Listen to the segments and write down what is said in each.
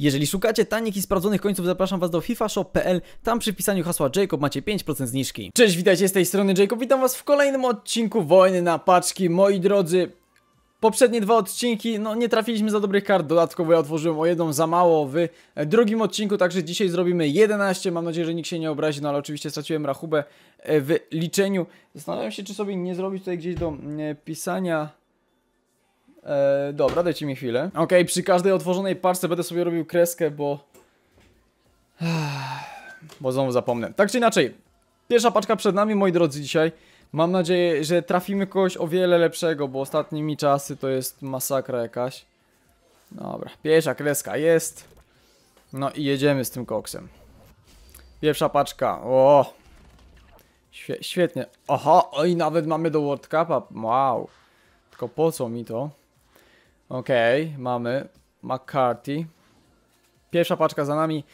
Jeżeli szukacie tanich i sprawdzonych końców, zapraszam was do fifashop.pl. Tam przy wpisaniu hasła Jacob macie 5% zniżki. Cześć, witajcie z tej strony Jacob. Witam was w kolejnym odcinku Wojny na paczki. Moi drodzy, poprzednie dwa odcinki, no nie trafiliśmy za dobrych kart. Dodatkowo ja otworzyłem o jedną za mało w drugim odcinku, także dzisiaj zrobimy 11. Mam nadzieję, że nikt się nie obrazi, no ale oczywiście straciłem rachubę e, w liczeniu. Zastanawiam się, czy sobie nie zrobić tutaj gdzieś do mm, pisania E, dobra, dajcie mi chwilę. Ok, przy każdej otworzonej parce będę sobie robił kreskę, bo... Bo znowu zapomnę. Tak czy inaczej, pierwsza paczka przed nami, moi drodzy, dzisiaj. Mam nadzieję, że trafimy kogoś o wiele lepszego, bo ostatnimi czasy to jest masakra jakaś. Dobra, pierwsza kreska jest. No i jedziemy z tym koksem. Pierwsza paczka, o! Świe świetnie. Aha, oj, nawet mamy do World Cupa. Wow. Tylko po co mi to? Okej, okay, mamy McCarthy. Pierwsza paczka za nami.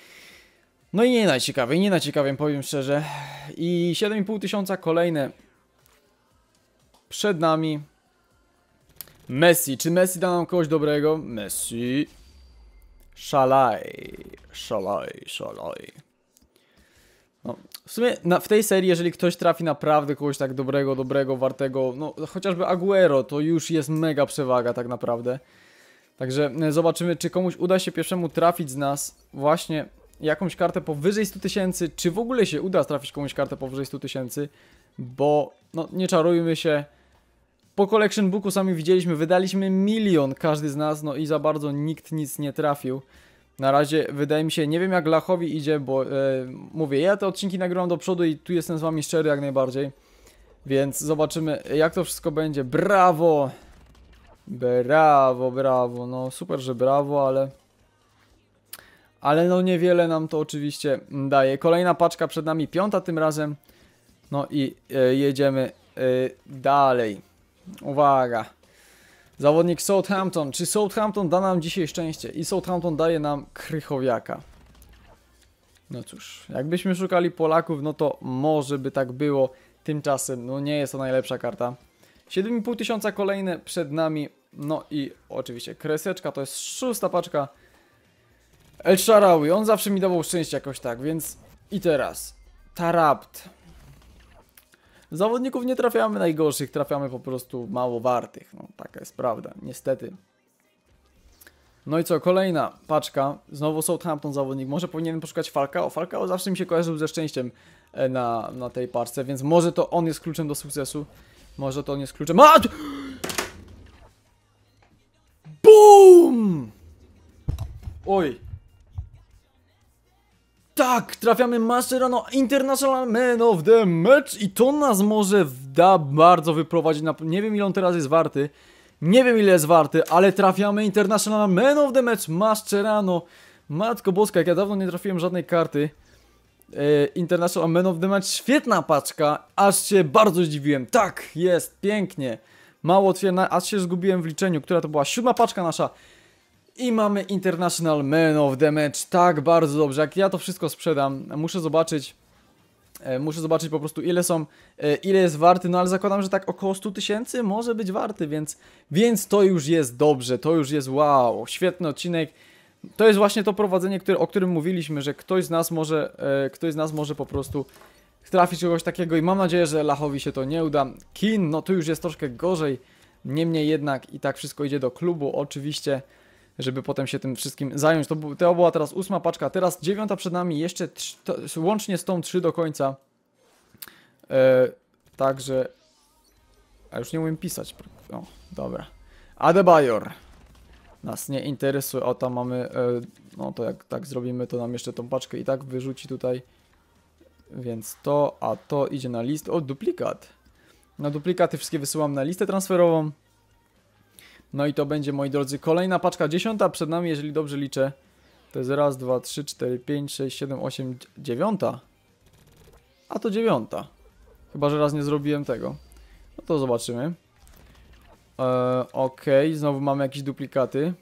No i nie najciekawiej, nie najciekawiej, powiem szczerze. I 7,5 tysiąca kolejne przed nami. Messi. Czy Messi da nam kogoś dobrego? Messi. Szalaj. Szalaj, szalaj. W sumie na, w tej serii, jeżeli ktoś trafi naprawdę kogoś tak dobrego, dobrego, wartego, no chociażby Aguero, to już jest mega przewaga tak naprawdę. Także e, zobaczymy, czy komuś uda się pierwszemu trafić z nas właśnie jakąś kartę powyżej 100 tysięcy, czy w ogóle się uda trafić komuś kartę powyżej 100 tysięcy, bo no nie czarujmy się, po Collection Booku sami widzieliśmy, wydaliśmy milion każdy z nas, no i za bardzo nikt nic nie trafił. Na razie wydaje mi się, nie wiem jak Lachowi idzie, bo e, mówię, ja te odcinki nagrywam do przodu i tu jestem z wami szczery jak najbardziej. Więc zobaczymy jak to wszystko będzie. Brawo! Brawo, brawo. No super, że brawo, ale... Ale no niewiele nam to oczywiście daje. Kolejna paczka przed nami, piąta tym razem. No i e, jedziemy e, dalej. Uwaga. Zawodnik Southampton. Czy Southampton da nam dzisiaj szczęście? I Southampton daje nam Krychowiaka. No cóż, jakbyśmy szukali Polaków, no to może by tak było. Tymczasem, no nie jest to najlepsza karta. 7,5 tysiąca kolejne przed nami. No i oczywiście kreseczka, to jest szósta paczka. El Sharawi, on zawsze mi dawał szczęście jakoś tak, więc i teraz. Tarapt. Zawodników nie trafiamy najgorszych, trafiamy po prostu mało wartych. No, taka jest prawda, niestety. No i co, kolejna paczka. Znowu Southampton zawodnik. Może powinienem poszukać Falcao. Falcao zawsze mi się kojarzył ze szczęściem e, na, na tej parce, więc może to on jest kluczem do sukcesu. Może to on jest kluczem... A! BOOM! Oj. Tak, trafiamy Mascherano International Man of the Match i to nas może da bardzo wyprowadzić na... Nie wiem ile on teraz jest warty. Nie wiem ile jest warty, ale trafiamy International Man of the Match Mascherano. Matko boska, jak ja dawno nie trafiłem żadnej karty. E, International Man of the Match, świetna paczka, aż się bardzo zdziwiłem. Tak, jest, pięknie. Mało otwierana, aż się zgubiłem w liczeniu, która to była siódma paczka nasza. I mamy International Man of the Match, tak bardzo dobrze, jak ja to wszystko sprzedam, muszę zobaczyć, e, muszę zobaczyć po prostu ile są, e, ile jest warty, no ale zakładam, że tak około 100 tysięcy może być warty, więc, więc to już jest dobrze, to już jest wow, świetny odcinek, to jest właśnie to prowadzenie, o którym mówiliśmy, że ktoś z nas może, e, ktoś z nas może po prostu trafić czegoś takiego i mam nadzieję, że Lachowi się to nie uda. Kin, no tu już jest troszkę gorzej, niemniej jednak i tak wszystko idzie do klubu, oczywiście, żeby potem się tym wszystkim zająć. To, to była teraz ósma paczka, teraz dziewiąta przed nami, jeszcze trz, to, łącznie z tą trzy do końca. E, także... A już nie umiem pisać. O, dobra. Adebayor nas nie interesuje. O, tam mamy, e, no to jak tak zrobimy, to nam jeszcze tą paczkę i tak wyrzuci tutaj. Więc to, a to idzie na list. O, duplikat. Na duplikaty wszystkie wysyłam na listę transferową. No i to będzie, moi drodzy, kolejna paczka, dziesiąta przed nami, jeżeli dobrze liczę. To jest raz, dwa, trzy, cztery, pięć, sześć, siedem, osiem, dziewiąta. A to dziewiąta. Chyba, że raz nie zrobiłem tego. No to zobaczymy. Eee, Okej, okay. znowu mamy jakieś duplikaty.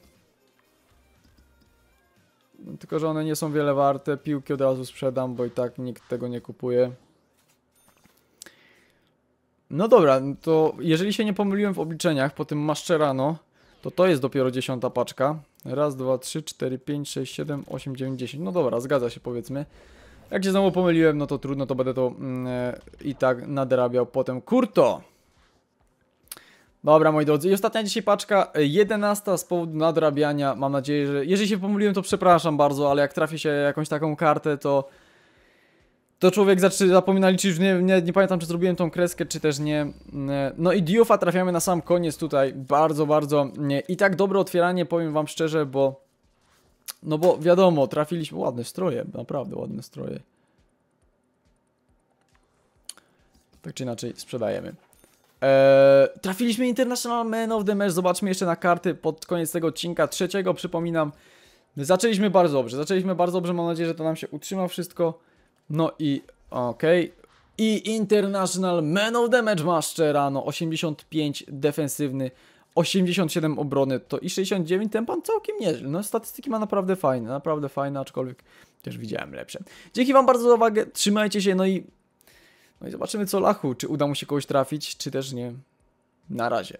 No, tylko, że one nie są wiele warte. Piłki od razu sprzedam, bo i tak nikt tego nie kupuje. No dobra, to jeżeli się nie pomyliłem w obliczeniach po tym Mascherano, to to jest dopiero dziesiąta paczka. Raz, dwa, trzy, cztery, pięć, sześć, siedem, osiem, dziewięć, dziesięć. No dobra, zgadza się powiedzmy. Jak się znowu pomyliłem, no to trudno, to będę to mm, e, i tak nadrabiał potem. Kurto! Dobra, moi drodzy, i ostatnia dzisiaj paczka, e, 11 z powodu nadrabiania. Mam nadzieję, że jeżeli się pomyliłem, to przepraszam bardzo, ale jak trafi się jakąś taką kartę, to to człowiek zacznie zapomina liczyć, nie, nie, nie pamiętam czy zrobiłem tą kreskę, czy też nie. No i Diofa trafiamy na sam koniec tutaj, bardzo, bardzo nie. I tak dobre otwieranie, powiem wam szczerze, bo no bo wiadomo, trafiliśmy, ładne stroje, naprawdę ładne stroje. Tak czy inaczej sprzedajemy. Eee, trafiliśmy International Man of the Match, zobaczmy jeszcze na karty pod koniec tego odcinka trzeciego, przypominam. Zaczęliśmy bardzo dobrze, zaczęliśmy bardzo dobrze, mam nadzieję, że to nam się utrzyma wszystko. No i okej. I International Man of the Match Mastera, no 85 defensywny, 87 obrony, to i 69 ten pan całkiem nieźle. No statystyki ma naprawdę fajne, naprawdę fajne, aczkolwiek też widziałem lepsze. Dzięki wam bardzo za uwagę, trzymajcie się, no i no i zobaczymy co Lachu, czy uda mu się kogoś trafić, czy też nie. Na razie.